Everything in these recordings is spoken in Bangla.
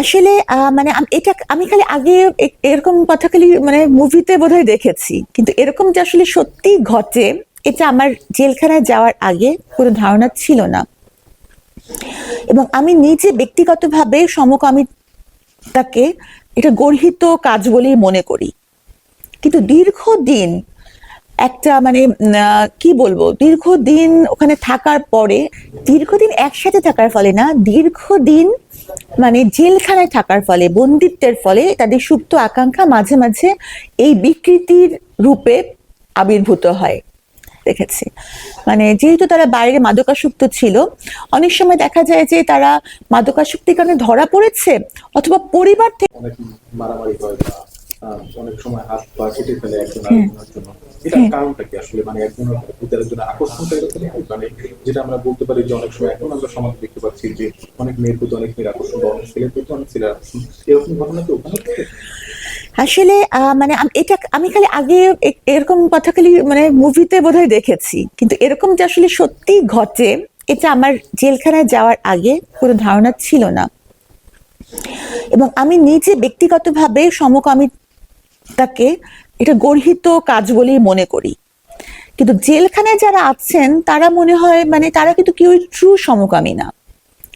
আসলে মানে এটা আমি খালি আগে এরকম কথা খালি মানে মুভিতে বোধহয় দেখেছি। কিন্তু এরকম যে আসলে সত্যি ঘটে, এটা আমার জেলখানায় যাওয়ার আগে কোনো ধারণা ছিল না। এবং আমি নিজে ব্যক্তিগতভাবে সমকামিতাকে এটা গর্হিত কাজ বলেই মনে করি। কিন্তু দীর্ঘদিন একটা মানে কি বলব? দীর্ঘদিন ওখানে থাকার পরে, দীর্ঘদিন একসাথে থাকার ফলে না, দীর্ঘদিন মানে জেলখানায় থাকার ফলে, বন্দিত্বের ফলে তাদের সুপ্ত আকাঙ্ক্ষা মাঝে মাঝে এই বিকৃতির রূপে আবির্ভূত হয়। দেখেছি। মানে যেহেতু তারা বাইরে মাদকাসক্ত ছিল, অনেক সময় দেখা যায় যে তারা মাদকাসক্তির কারণে ধরা পড়েছে অথবা পরিবার থেকে অনেক হয় সময় হাত পা কেটে ফেলে একজন আরেকজনের জন্য। এটার কারণটা কি? আসলে মানে একজনের প্রতি আরেকজনের আকর্ষণটা এরকম মানে যেটা আমরা বলতে পারি যে অনেক সময় এখন আমরা সমাজ দেখতে পাচ্ছি যে অনেক মেয়ের প্রতি অনেক মেয়ের আকর্ষণ বা অনেক ছেলের প্রতি অনেক ছেলের আকর্ষণ। এরকম ঘটনা কি ওখানে আসলে মানে এটা আমি খালি আগে এরকম কথা খালি মানে মুভিতে বোধহয় দেখেছি। কিন্তু এরকম যে আসলে সত্যি ঘটে এটা আমার জেলখানায় যাওয়ার আগে কোনো ধারণা ছিল না। এবং আমি নিজে ব্যক্তিগতভাবে সমকামিতাকে এটা গর্হিত কাজ বলেই মনে করি। কিন্তু জেলখানায় যারা আছেন, তারা মনে হয় মানে তারা কিন্তু কেউ ট্রু সমকামী না।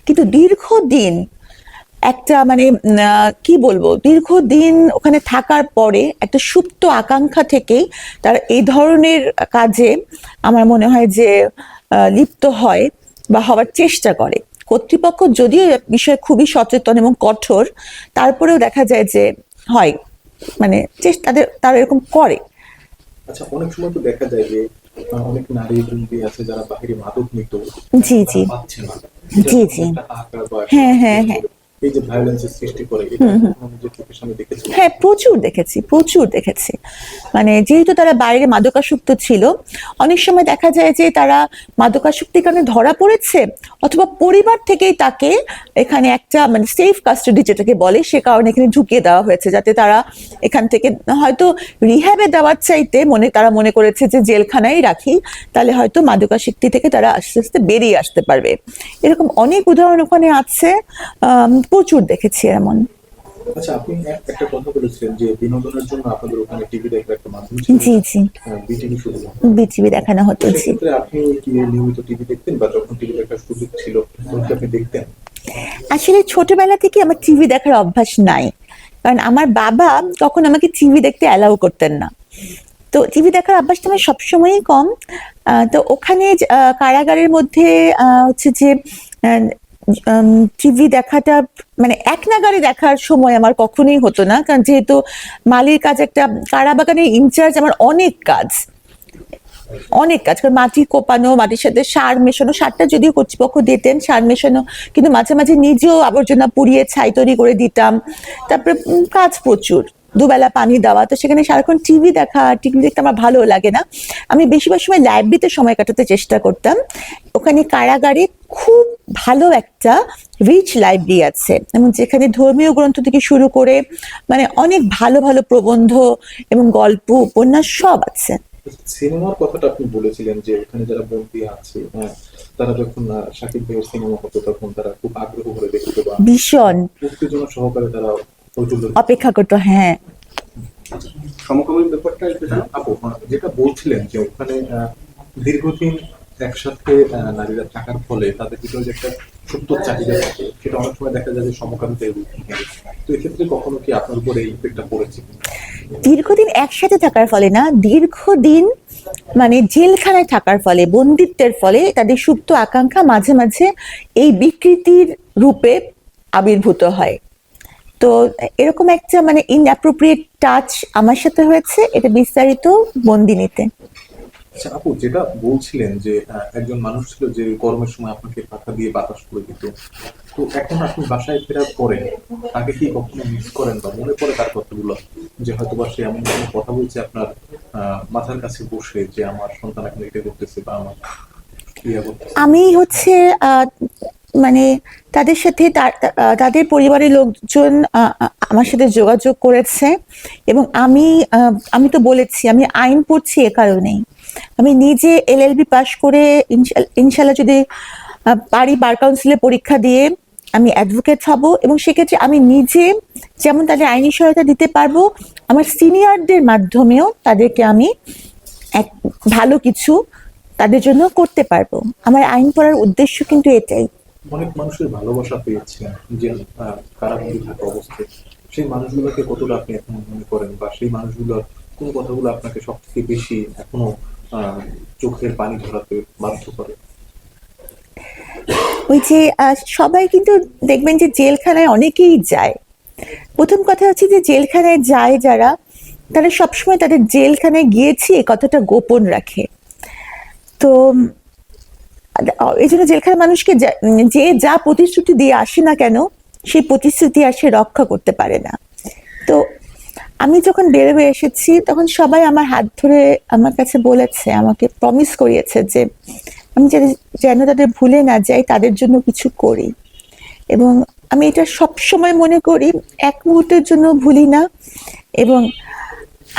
কিন্তু দীর্ঘদিন একটা মানে কি বলব, দীর্ঘদিন ওখানে থাকার পরে একটা সুপ্ত আকাঙ্ক্ষা থেকেই তারা এই ধরনের কাজে আমার মনে হয় যে লিপ্ত হয় বা হওয়ার চেষ্টা করে। কর্তৃপক্ষ যদিও বিষয়ে খুবই সচেতন এবং কঠোর, তারপরেও দেখা যায় যে, হয় মানে চেষ্টা তাদের তারা এরকম করে আচ্ছা অনেক সময় তো দেখা যায় যে অনেক নারী বন্দী আছে যারা বাহিরে মাদক নিত জি, জি। জি, জি। হ্যাঁ, হ্যাঁ, হ্যাঁ। এই যে ভায়োলেন্সের সৃষ্টি করে হ্যাঁ প্রচুর দেখেছি প্রচুর দেখেছি। মানে যেহেতু তারা বাইরে মাদকাসক্ত ছিল অনেক সময় দেখা যায় যে তারা মাদকাসক্তির কারণে ধরা পড়েছে অথবা পরিবার থেকেই তাকে এখানে একটা মানে সেফ কাস্টাডি যেটাকে বলে সে কারণে এখানে ঢুকিয়ে দেওয়া হয়েছে যাতে তারা এখান থেকে হয়তো রিহ্যাবে দেওয়ার চাইতে মনে তারা মনে করেছে যে জেলখানায় রাখি তাহলে হয়তো মাদকাসক্তি থেকে তারা আস্তে আস্তে বেরিয়ে আসতে পারবে। এরকম অনেক উদাহরণ ওখানে আছে প্রচুর দেখেছি এমন। আচ্ছা আপনি একটা কথা বলেছিলেন যে বিনোদনের জন্য আপনাদের ওখানে টিভি দেখার একটা মাধ্যম ছিল। জি জি। বিটিভি শুধু বিটিভি দেখানো হতো জি। আপনি কি নিয়মিত টিভি দেখতেন বা যখন টিভি দেখার সুযোগ ছিল তখন আপনি দেখতেন? আসলে ছোটবেলা থেকে আমার টিভি দেখার অভ্যাস নাই। কারণ আমার বাবা কখন আমাকে টিভি দেখতে অ্যালাউ করতেন না। তো টিভি দেখার অভ্যাসটা আমার সবসময়ই কম। তো ওখানে কারাগারের মধ্যে আহ, হচ্ছে যে টিভি দেখাটা মানে এক নাগারে দেখার সময় আমার কখনোই হতো না, কারণ যেহেতু মালির কাজ একটা কারাবাগানের ইনচার্জ আমার অনেক কাজ। অনেক কাজ, কারণ মাটি কোপানো, মাটির সাথে সার মেশানো, সারটা যদিও কর্তৃপক্ষ দিতেন, সার মেশানো, কিন্তু মাঝে মাঝে নিজেও আবর্জনা পুড়িয়ে ছাই তৈরি করে দিতাম। তারপরে কাজ প্রচুর, দুবেলা পানি দেওয়া, তো সেখানে সারাক্ষণ টিভি দেখা টিভি দেখতে আমার ভালো লাগে না। আমি বেশিরভাগ সময় লাইব্রেরিতে সময় কাটাতে চেষ্টা করতাম। ওখানে কারাগারে খুব ভালো একটা রিচ লাইব্রেরি আছে। এবং যেখানে ধর্মীয় গ্রন্থ থেকে শুরু করে মানে অনেক ভালো ভালো প্রবন্ধ এবং গল্প উপন্যাস সব আছে। সিনেমার কথাটা আপনি বলেছিলেন যে ওখানে যারা বন্দী আছে হ্যাঁ তারা যখন শাকিব ভাইয়ের সিনেমা হতো তখন তারা খুব আগ্রহ করে দেখতো বা ভীষণ। উত্তেজনা সহকারে তারা অপেক্ষা করতো হ্যাঁ। সমকামীর ব্যাপারটা একটু আপু যেটা বলছিলেন যে ওখানে দীর্ঘদিন একসাথে নারীরা থাকার ফলে তাদের ভিতরে যে একটা সুপ্ত চাহিদা থাকে, সেটা অনেক সময় দেখা যায় যে সমকামিতায় রূপ নেয়। তো এক্ষেত্রে কখনো কি আপনার উপরে এই ইফেক্টটা পড়েছে দীর্ঘদিন একসাথে থাকার ফলে না, দীর্ঘদিন মানে জেলখানায় থাকার ফলে, বন্দিত্বের ফলে তাদের সুপ্ত আকাঙ্ক্ষা মাঝে মাঝে এই বিকৃতির রূপে আবির্ভূত হয়। তো এরকম একটা মানে ইনঅ্যাপ্রোপ্রিয়েট টাচ আমার সাথে হয়েছে, এটা বিস্তারিত বন্দিনীতে আচ্ছা আপু, যেটা বলছিলেন যে একজন মানুষ ছিল যে গরমের সময় আপনাকে পাখা দিয়ে বাতাস করে দিত। তো এখন আপনি বাসায় ফেরার পরে তাকে কি কখনো মিস করেন বা মনে পড়ে তার কথাগুলো? যে হয়তো বা সে এমন কোনো কথা বলছে আপনার মাথার কাছে বসে যে আমার সন্তান এখন এটা করতেছে বা আমার আমি হচ্ছে মানে তাদের সাথে তাদের পরিবারের লোকজন আমার সাথে যোগাযোগ করেছে এবং আমি আমি তো বলেছি, আমি আইন পড়ছি এ কারণেই। আমি নিজে এলএলবি পাশ করে ইনশাল্লাহ যদি পারি বার কাউন্সিলে পরীক্ষা দিয়ে আমি অ্যাডভোকেট হব এবং সেক্ষেত্রে আমি নিজে যেমন তাদের আইনি সহায়তা দিতে পারব, আমার সিনিয়রদের মাধ্যমেও তাদেরকে আমি এক, ভালো কিছু তাদের জন্য করতে পারব। আমার আইন পড়ার উদ্দেশ্য কিন্তু এটাই। অনেক মানুষের ভালোবাসা পেয়েছেন যে থাকা অবস্থায়। সেই মানুষগুলোকে কতটা আপনি এখন মনে করেন বা সেই মানুষগুলোর কোন কথাগুলো আপনাকে সব থেকে বেশি এখনও চোখের পানি ধরাতে বাধ্য করে। ওই যে সবাই কিন্তু দেখবেন যে জেলখানায় অনেকেই যায়। প্রথম কথা হচ্ছে যে জেলখানায় যায় যারা, তারা সবসময় তাদের জেলখানায় গিয়েছি এই কথাটা গোপন রাখে। তো, এই জন্য জেলখানার মানুষকে যে যা প্রতিশ্রুতি দিয়ে আসে না কেন, সেই প্রতিশ্রুতি আর সে রক্ষা করতে পারে না। তো আমি যখন বের হয়ে এসেছি, তখন সবাই আমার হাত ধরে আমার কাছে বলেছে, আমাকে প্রমিস করিয়েছে যে আমি যেন তাদের ভুলে না যাই, তাদের জন্য কিছু করি। এবং আমি এটা সব সময় মনে করি, এক মুহূর্তের জন্য ভুলি না এবং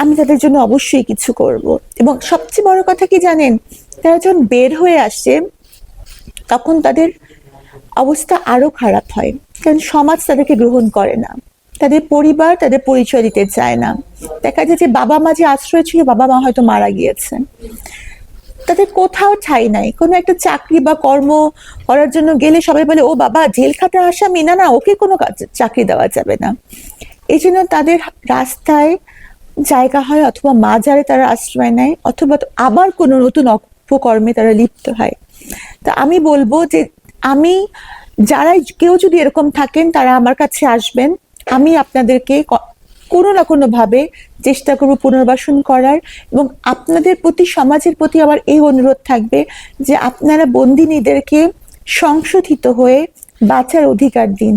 আমি তাদের জন্য অবশ্যই কিছু করব। এবং সবচেয়ে বড় কথা কি জানেন, তারা যখন বের হয়ে আসে, তখন তাদের অবস্থা আরও খারাপ হয়। কারণ সমাজ তাদেরকে গ্রহণ করে না। তাদের পরিবার তাদের পরিচয় দিতে চায় না। দেখা যায় যে বাবা মা যে আশ্রয় ছিল, বাবা মা হয়তো মারা গিয়েছে তাদের কোথাও ঠাই নাই। কোনো একটা চাকরি বা কর্ম করার জন্য গেলে সবাই বলে, ও বাবা, জেল খাটা আসামি না না, ওকে কোনো চাকরি দেওয়া যাবে না। এই জন্য তাদের রাস্তায় জায়গা হয় অথবা মাজারে তারা আশ্রয় নেয়, অথবা আবার কোনো নতুন অপকর্মে তারা লিপ্ত হয়। তা আমি বলব যে আমি, যারাই, কেউ যদি এরকম থাকেন, তারা আমার কাছে আসবেন। আমি আপনাদেরকে কোনো না কোনো ভাবে চেষ্টা করব পুনর্বাসন করার এবং আপনাদের প্রতি, সমাজের প্রতি আমার এই অনুরোধ থাকবে যে আপনারা বন্দিনীদেরকে সংশোধিত হয়ে বাঁচার অধিকার দিন।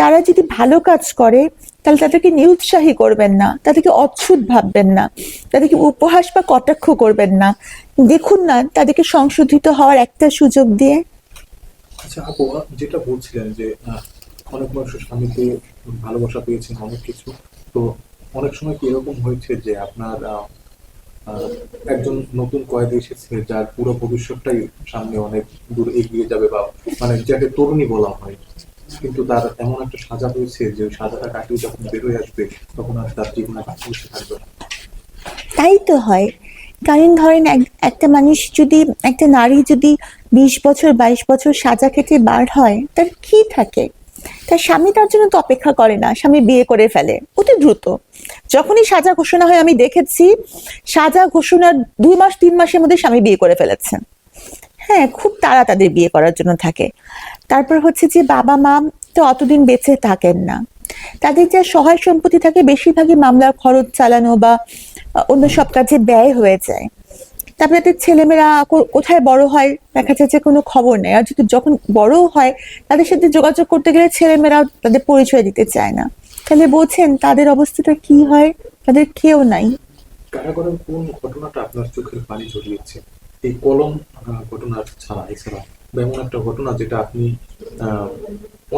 তারা যদি ভালো কাজ করে, তাহলে তাদেরকে নিরুৎসাহী করবেন না, তাদেরকে অচ্ছুত ভাববেন না, তাদেরকে উপহাস বা কটাক্ষ করবেন না। দেখুন না, তাদেরকে সংশোধিত হওয়ার একটা সুযোগ দিয়ে। আচ্ছা আপু যেটা বলছিলেন যে অনেক মানুষের স্বামীকে ভালোবাসা পেয়েছেন অনেক কিছু। তো অনেক সময় কি এরকম হয়েছে যে আপনার একজন নতুন কয়েদি এসেছে যার পুরো ভবিষ্যৎটাই সামনে অনেক দূর এগিয়ে যাবে বা মানে যাকে তরুণী বলা হয়। কিন্তু তার এমন একটা সাজা হয়েছে যে সাজাটা কাটিয়ে যখন বের হয়ে আসবে, তখন আর তার জীবনে ভালোবাসা থাকবে না। তাই তো হয়। কারণ ধরেন এক- একটা মানুষ যদি, একটা নারী যদি বিশ বছর, বাইশ বছর সাজা খেটে বার হয়, তার কি থাকে? তার স্বামী তার জন্য তো অপেক্ষা করে না, স্বামী বিয়ে করে ফেলে। অতি দ্রুত। যখনই সাজা ঘোষণা হয়, আমি দেখেছি সাজা ঘোষণার দুই মাস, তিন মাসের মধ্যে স্বামী বিয়ে করে ফেলেছে। হ্যাঁ খুব তারা তাদের বিয়ে করার জন্য থাকে। তারপর হচ্ছে যে বাবা মা তো অতদিন বেঁচে থাকেন না। তাদের যা সহায় সম্পত্তি থাকে, বেশিরভাগই মামলার খরচ চালানো বা অন্য সব কাজে ব্যয় হয়ে যায়। তারপরে তাদের ছেলেমেয়েরা কোথায় বড় হয় দেখা যাচ্ছে কোনো খবর নেই। আর যদি যখন বড় হয় তাদের সাথে যোগাযোগ করতে গেলে ছেলেমেয়েরা তাদের পরিচয় দিতে চায় না। তাহলে বলছেন তাদের অবস্থাটা কি হয়? তাদের কেউ নাই। কারাগারের কোন ঘটনাটা আপনার চোখের পানি ঝরিয়েছে? এই কলম ঘটনা ছাড়া এছাড়া এমন একটা ঘটনা যেটা আপনি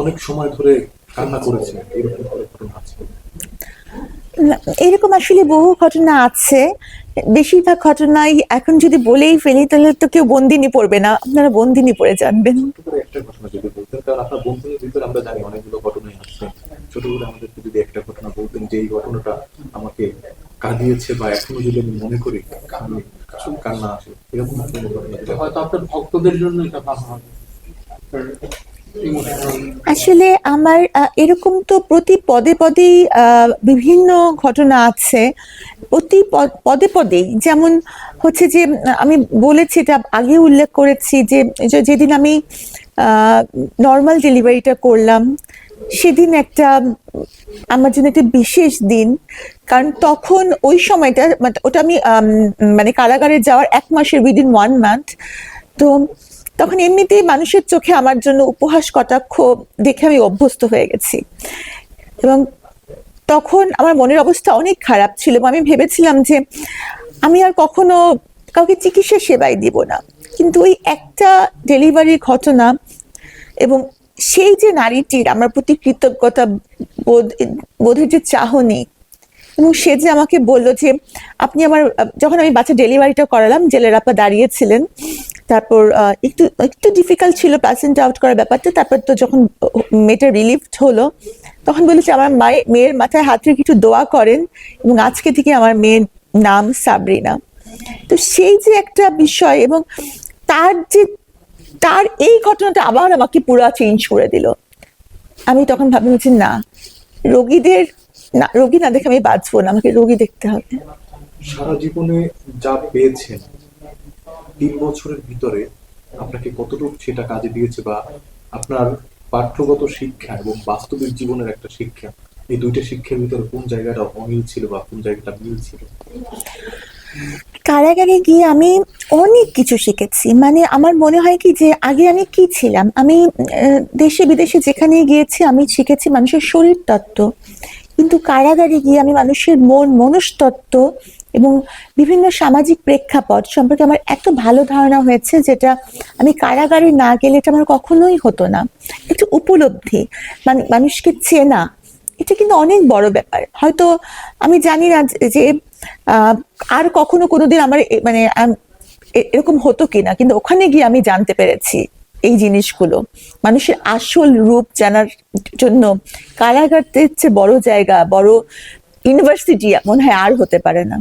অনেক সময় ধরে কান্না করেছেন এরকম ঘটনা আছে? এরকম আসলে বহু ঘটনা আছে। বেশিরভাগ ঘটনাই এখন যদি বলেই ফেলি তাহলে তো কেউ বন্দিনী পড়বে না। আপনারা বন্দিনী পড়ে জানবেন। ছোট একটা ঘটনা যদি বলতেন কারণ আপনার বন্ধুদের ভিতরে আমরা জানি অনেকগুলো ঘটনাই আছে। ছোট করে আমাদেরকে যদি একটা ঘটনা বলতেন যে এই ঘটনাটা আমাকে কাঁদিয়েছে বা এখনও যদি আমি মনে করি কান্না আসে এরকম হয়। হয়তো আপনার ভক্তদের জন্য এটা ভালো হবে। আসলে আমার এরকম তো প্রতি পদে পদেই বিভিন্ন ঘটনা আছে। প- পদে পদেই যেমন হচ্ছে যে, আমি বলেছি, এটা আগে উল্লেখ করেছি যে, যে- যেদিন আমি নর্মাল ডেলিভারিটা করলাম, সেদিন একটা, আমার জন্য একটা বিশেষ দিন, কারণ তখন ওই সময়টা মানে ওটা আমি মানে কারাগারে যাওয়ার এক মাসের উইদিন ওয়ান মান্থ তো তখন এমনিতেই মানুষের চোখে আমার জন্য উপহাস কটাক্ষ দেখে আমি অভ্যস্ত হয়ে গেছি। এবং তখন আমার মনের অবস্থা অনেক খারাপ ছিল আমি ভেবেছিলাম যে আমি আর কখনো কাউকে চিকিৎসা সেবাই দিব না। কিন্তু ওই একটা ডেলিভারির ঘটনা এবং সেই যে নারীটির, আমার প্রতি কৃতজ্ঞতা বোধ, বোধের যে চাহনি এবং সে যে আমাকে বলল যে, আপনি আমার, যখন আমি বাচ্চা ডেলিভারিটা করালাম, জেলের আপা দাঁড়িয়েছিলেন, তারপর একটু একটু ডিফিকাল্ট ছিল প্যাসেন্ট আউট করার ব্যাপারটা, তারপর তো যখন মেয়েটা রিলিফড হলো, তখন বলেছে আমার মায়ের মেয়ের মাথায় হাত একটু দোয়া করেন, এবং আজকে থেকে আমার মেয়ের নাম সাবরিনা। তো সেই যে একটা বিষয় এবং তার যে, তার এই ঘটনাটা আবার আমাকে পুরো চেঞ্জ করে দিল। আমি তখন ভাবলাম যে, না, রোগীদের না রোগী না দেখে আমি বাঁচবো না আমাকে রোগী দেখতে হবে। সারা জীবনে যা পেয়েছেন তিন বছরের ভিতরে আপনাকে কতটুকু সেটা কাজে দিয়েছে বা আপনার পাঠ্যগত শিক্ষা এবং বাস্তবিক জীবনের একটা শিক্ষা এই দুইটা শিক্ষার ভিতরে কোন জায়গাটা অমিল ছিল বা কোন জায়গাটা মিল ছিল? কারাগারে গিয়ে আমি অনেক কিছু শিখেছি। মানে আমার মনে হয় কি যে আগে আমি কি ছিলাম? আমি দেশে বিদেশে যেখানে গিয়েছি আমি শিখেছি মানুষের শরীর তত্ত্ব কিন্তু কারাগারে গিয়ে আমি মানুষের মন, মনস্তত্ত্ব এবং বিভিন্ন সামাজিক প্রেক্ষাপট সম্পর্কে আমার এত ভালো ধারণা হয়েছে যেটা আমি কারাগারে না গেলে এটা আমার কখনোই হতো না। একটু উপলব্ধি মানে মানুষকে চেনা, এটা কিন্তু অনেক বড় ব্যাপার। হয়তো আমি জানি না যে- আর কখনো কোনোদিন আমার মানে এরকম হতো কিনা, কিন্তু ওখানে গিয়ে আমি জানতে পেরেছি। এই জিনিসগুলো। মানুষের আসল রূপ জানার জন্য কারাগারদের চেয়ে বড় জায়গা, বড় ইউনিভার্সিটি মনে হয় আর হতে পারে না।